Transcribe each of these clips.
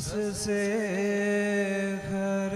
रस से हर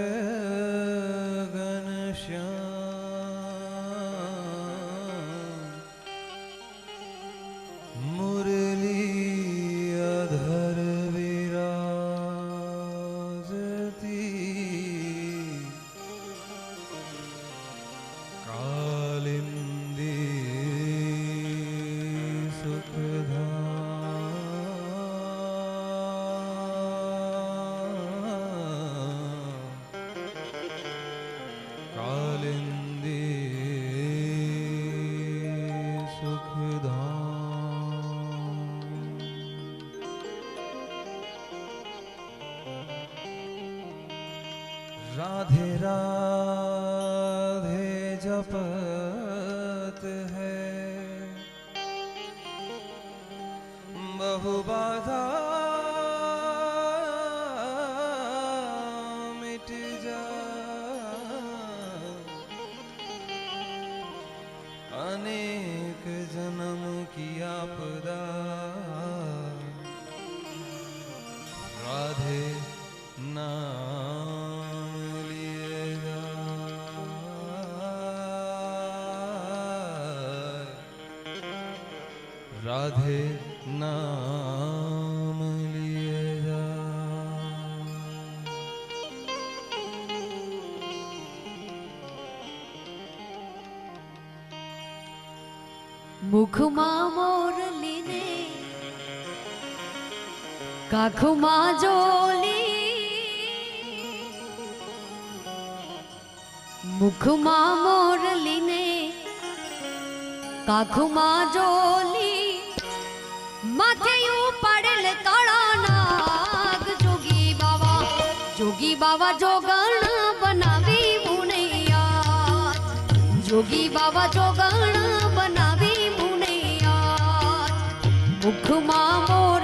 રાધે રા राधे नाम लिए जा મુખમાં મોરલીને કાખમાં જોલી મુખમાં મોરલીને કાખમાં જોલી માથેયું ઉપાડેલ કાળો નાગ જોગી બાવા જોગી બાવા જોગણ બનાવી મુનૈયા જોગી બાવા જોગણ બનાવી મુનૈયા મુખમાં મોર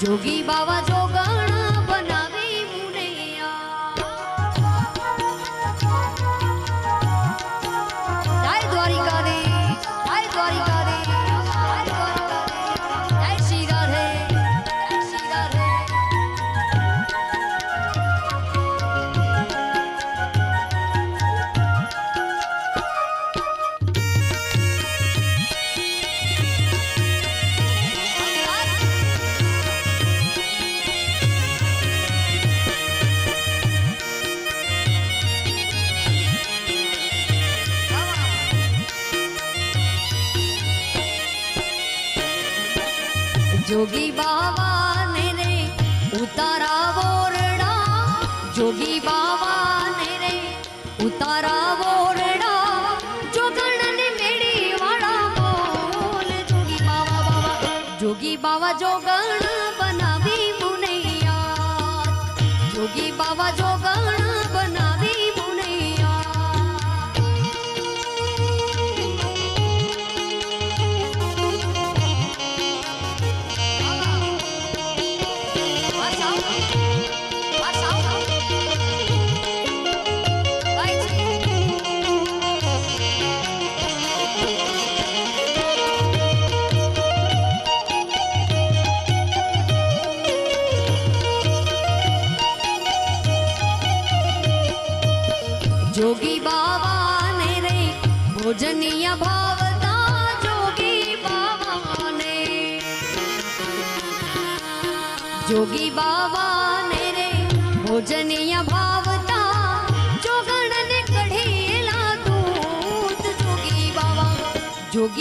જોગી બાવા જોગી બાવાને રે ઉતારા વોરડા જોગી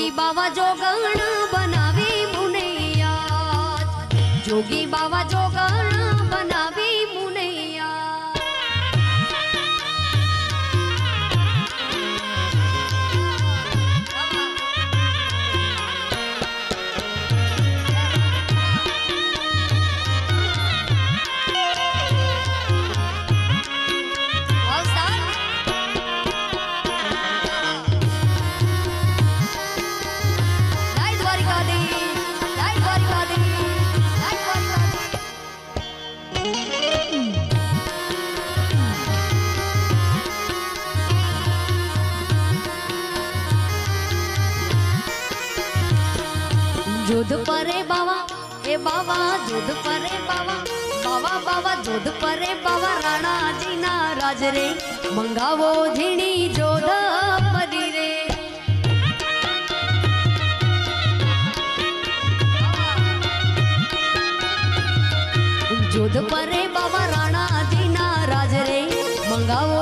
જોગી બાવા જોગણ બનાવી મુનૈયા જોગી બાવા જોગણ જોધ પરે બાવા બાવા બાવા જોધ પરે બાવા, રાણાજીના રાજ રે. મંગાવો ઝીણી જોધ જોધ પરે બાબા રાણાજીના રાજ રે. મંગાવો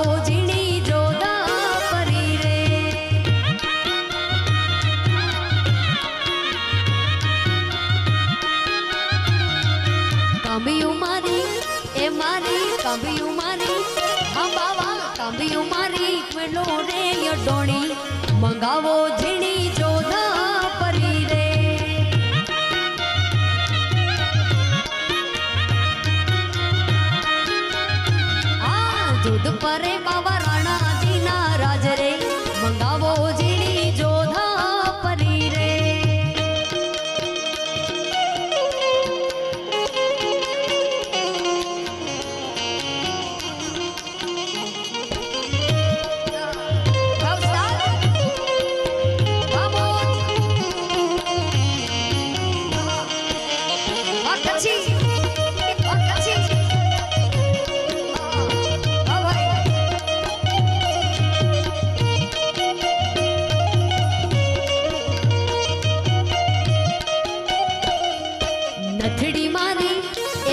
રે મંગાવો ઝીણી નથડી મારી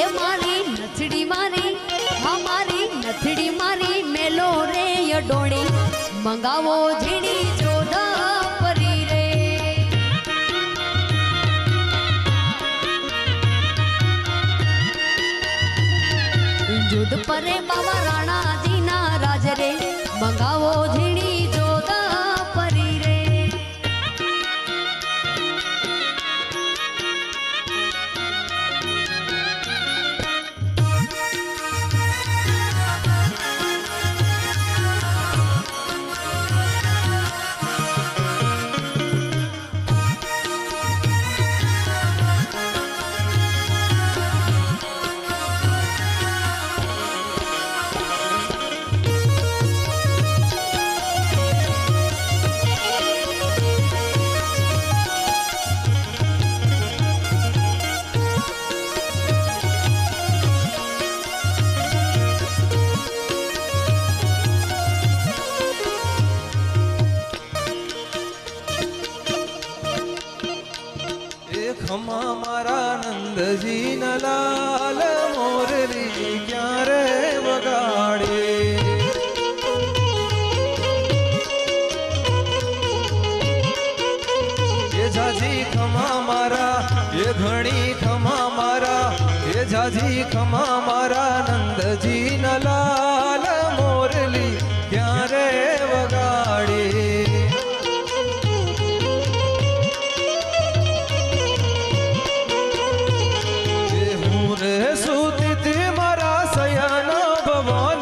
એ મારી નથડી મારી હા મારી નથડી મારી મેલો રે યડોણી મંગાવો ઝીણી જોધા પરી રે જુદ પરે બાબા એ ખમા મારા નંદજી ન લાલ મોરલી ક્યારે વગાડે એ જાજી ખમા મારા એ ઘણી ખમા મારા એ જાજી ખમા મારા નંદજી ન લાલ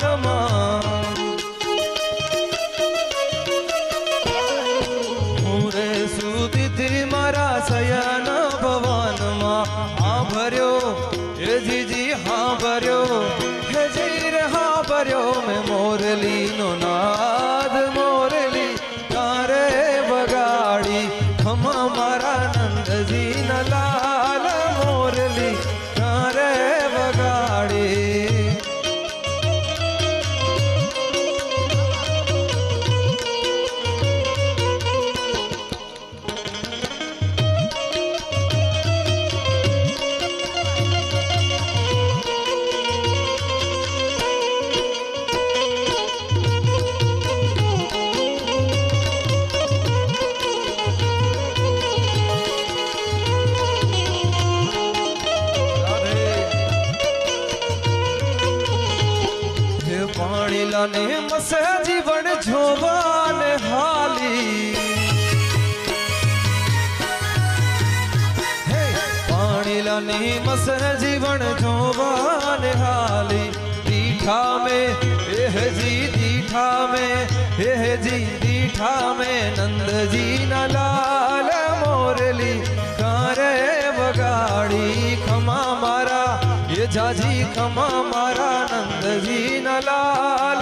Come on. દીઠા મે એહ જી દીઠા મે એહ જી દીઠા મે નંદજી ના લાલ મોરલી કારે વગાડી ખમા મારા એ જાજી ખમા મારા નંદજી ના લાલ મોરલી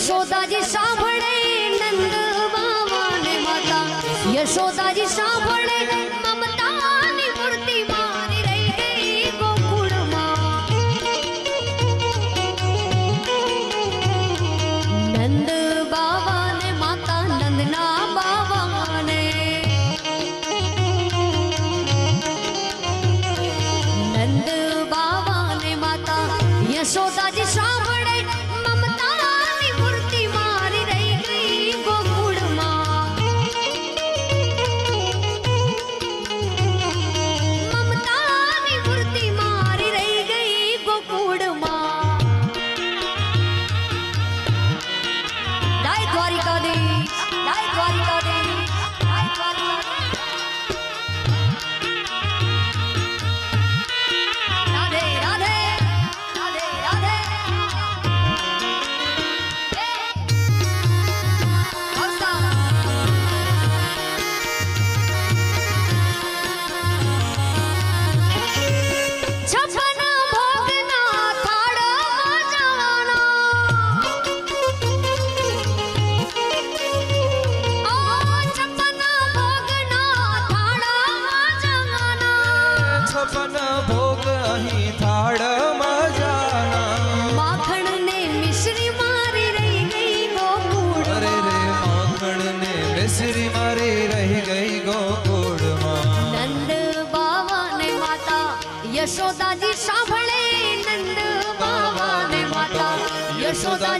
ショータジ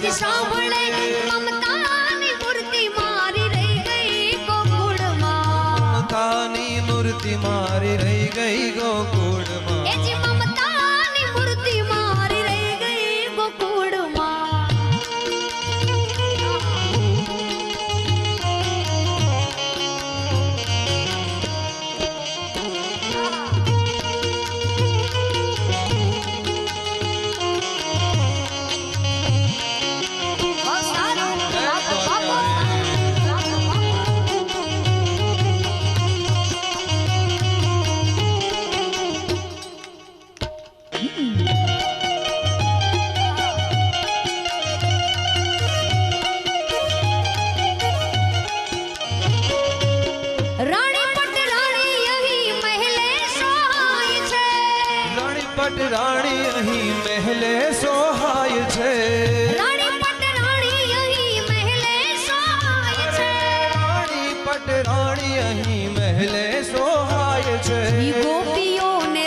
just can't believe. પટ રાણી અહીં મહેલે સોહાય છે. રાણી પટ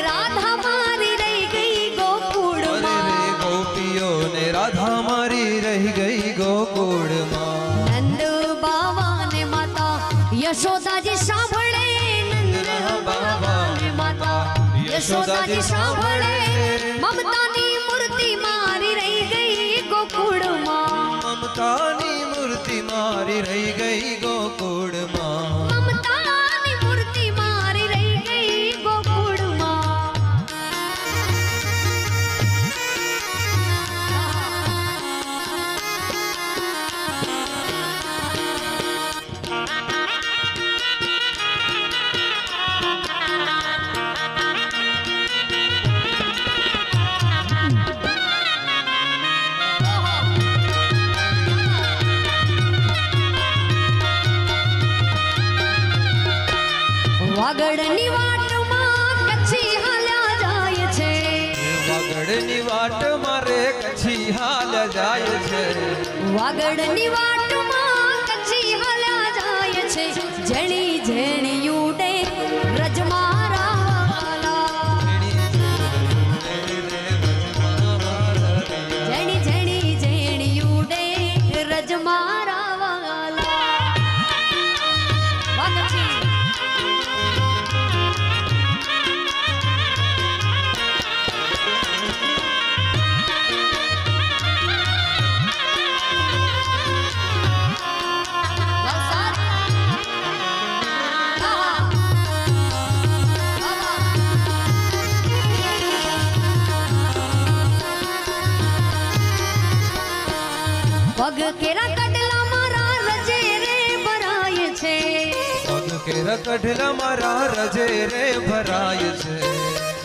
રાધા મારી રહી ગઈ ગોકુળમાં. રે ગોપીઓ માતા યશોદાજી શામ યશોદાજી સાંભળે. મમતાની મૂર્તિ મારી રહી ગઈ ગોકુળમાં. મમતાની મૂર્તિ મારી રહી ગઈ ગોકુળમાં. વાગડની વાટ મારે કચ્છી હાલ જાય છે. વાગડની વાટમાં કચ્છી હાલ કઢલા મારા રજે રે ભરાય છે.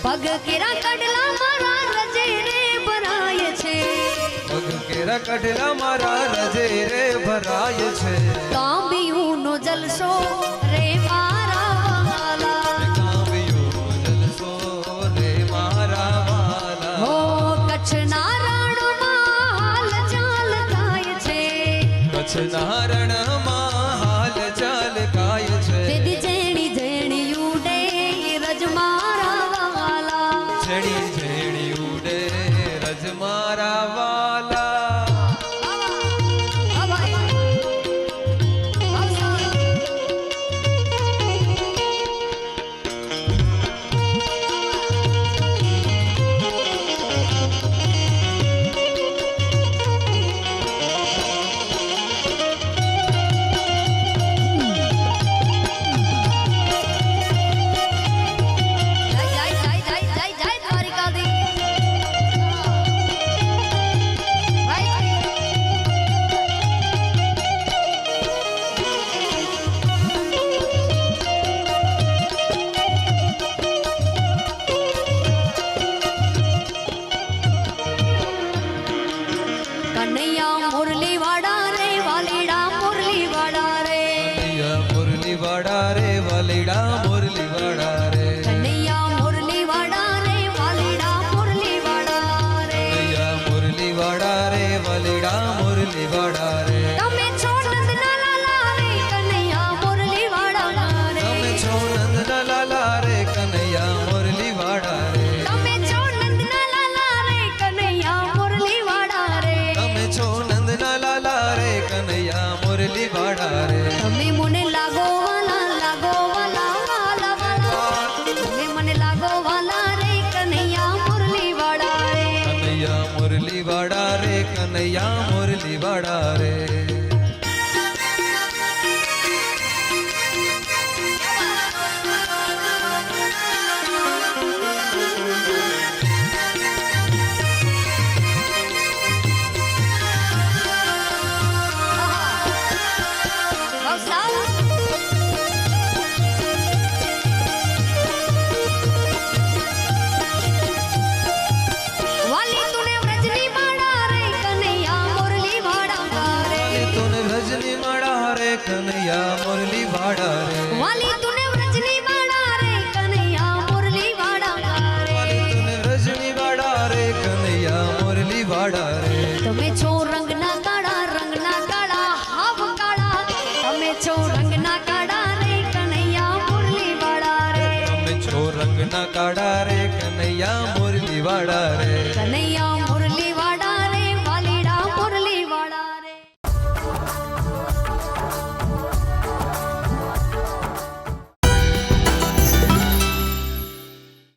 પગ કેરા કઢલા મારા રજે રે ભરાય છે. પગ કેરા કઢલા મારા રજે રે ભરાય છે. કાંબિયું નો જલસો રે મારા વાલા. ના વડા રે વલીડા पड़ा रे રે કનૈયા મુરલી ભાડા રે. વાલી